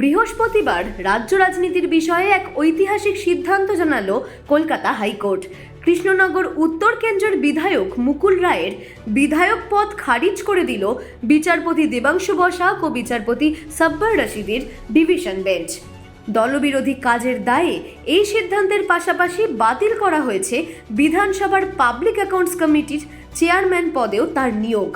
বৃহস্পতিবার রাজ্য রাজনীতির বিষয়ে এক ঐতিহাসিক সিদ্ধান্ত জানালো কলকাতা হাইকোর্ট। কৃষ্ণনগর উত্তর কেন্দ্রের বিধায়ক মুকুল রায়ের বিধায়ক পদ খারিজ করে দিল বিচারপতি দেবাংশু বসাক ও বিচারপতি সাব্বার রশিদের ডিভিশন বেঞ্চ। দলবিরোধী কাজের দায়ে এই সিদ্ধান্তের পাশাপাশি বাতিল করা হয়েছে বিধানসভার পাবলিক অ্যাকাউন্টস কমিটির চেয়ারম্যান পদেও তার নিয়োগ।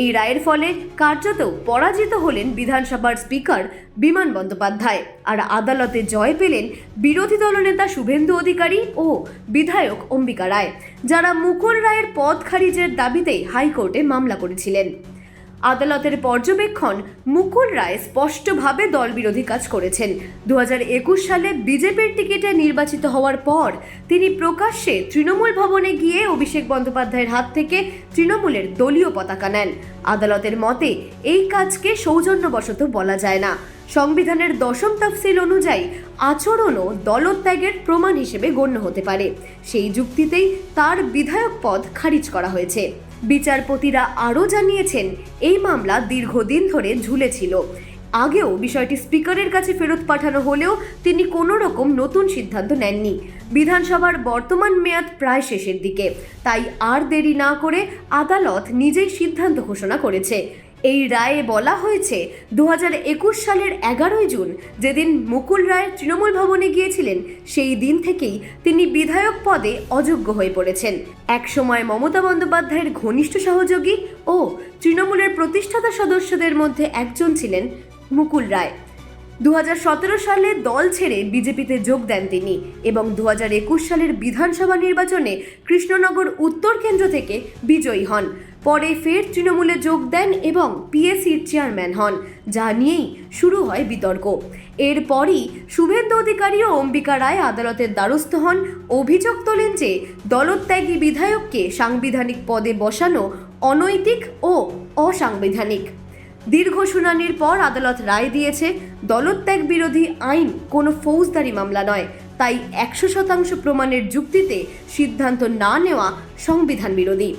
এই রায়ের ফলে কার্যত পরাজিত হলেন বিধানসভার স্পিকার বিমান বন্দ্যোপাধ্যায়। আর আদালতে জয় পেলেন বিরোধী দলনেতা শুভেন্দু অধিকারী ও বিধায়ক অম্বিকা রায়, যারা মুকুল রায়ের পদ খারিজের দাবিতে হাইকোর্টে মামলা করেছিলেন। আদালতের পর্যবেক্ষণ মুকুল রায় স্পষ্টভাবে দলবিরোধী কাজ করেছেন। দু হাজার একুশ সালে বিজেপির টিকিটে নির্বাচিত হওয়ার পর তিনি প্রকাশ্যে তৃণমূল ভবনে গিয়ে অভিষেক বন্দ্যোপাধ্যায়ের হাত থেকে তৃণমূলের দলীয় পতাকা নেন। আদালতের মতে, এই কাজকে সৌজন্যবশত বলা যায় না। সংবিধানের দশম তফসিল অনুযায়ী আচরণও দলত্যাগের প্রমাণ হিসেবে গণ্য হতে পারে। সেই যুক্তিতেই তার বিধায়ক পদ খারিজ করা হয়েছে। বিচারপতিরা আরও জানিয়েছেন, এই মামলা দীর্ঘদিন ধরে ঝুলেছিল। আগেও বিষয়টি স্পিকারের কাছে ফেরত পাঠানো হলেও তিনি কোনো রকম নতুন সিদ্ধান্ত নেননি। বিধানসভার বর্তমান মেয়াদ প্রায় শেষের দিকে। তাই আর দেরি না করে আদালত নিজেই সিদ্ধান্ত ঘোষণা করেছে। এই রায়ে বলা হয়েছে দু একুশ সালের এগারোই জুন যেদিন মুকুল রায় তৃণমূল ভবনে গিয়েছিলেন, সেই দিন থেকেই তিনি বিধায়ক পদে অযোগ্য হয়ে পড়েছেন। একসময় মমতা বন্দ্যোপাধ্যায়ের ঘনিষ্ঠ সহযোগী ও তৃণমূলের প্রতিষ্ঠাতা সদস্যদের মধ্যে একজন ছিলেন মুকুল রায়। দু হাজার সতেরো সালে দল ছেড়ে বিজেপিতে যোগ দেন তিনি এবং দু হাজার একুশ সালের বিধানসভা নির্বাচনে কৃষ্ণনগর উত্তর কেন্দ্র থেকে বিজয়ী হন। পরে ফের তৃণমূলে যোগ দেন এবং পিএসসির চেয়ারম্যান হন, যা নিয়েই শুরু হয় বিতর্ক। এরপরই শুভেন্দু অধিকারী ও অম্বিকা রায় আদালতের দ্বারস্থ হন। অভিযোগ তোলেন যে দলত্যাগী বিধায়ককে সাংবিধানিক পদে বসানো অনৈতিক ও অসাংবিধানিক। দীর্ঘ শুনানির পর আদালত রায় দিয়েছে, দলত্যাগ বিরোধী আইন কোনো ফৌজদারি মামলা নয়, তাই একশো শতাংশ প্রমাণের যুক্তিতে সিদ্ধান্ত না নেওয়া সংবিধান বিরোধী।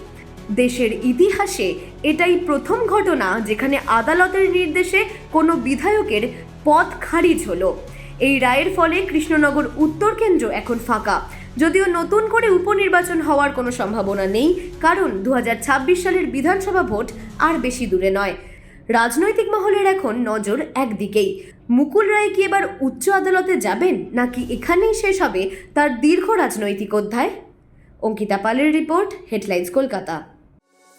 দেশের ইতিহাসে এটাই প্রথম ঘটনা যেখানে আদালতের নির্দেশে কোনো বিধায়কের পদ খারিজ হলো। এই রায়ের ফলে কৃষ্ণনগর উত্তর কেন্দ্র এখন ফাঁকা। যদিও নতুন করে উপনির্বাচন হওয়ার কোনো সম্ভাবনা নেই, কারণ দু হাজার ছাব্বিশ সালের বিধানসভা ভোট আর বেশি দূরে নয়। রাজনৈতিক মহলের এখন নজর একদিকেই। মুকুল রায় কি এবার উচ্চ আদালতে যাবেন নাকি এখানেই শেষ হবে তার দীর্ঘ রাজনৈতিক অধ্যায়? অঙ্কিতা পালের রিপোর্ট, হেডলাইন্স কলকাতা।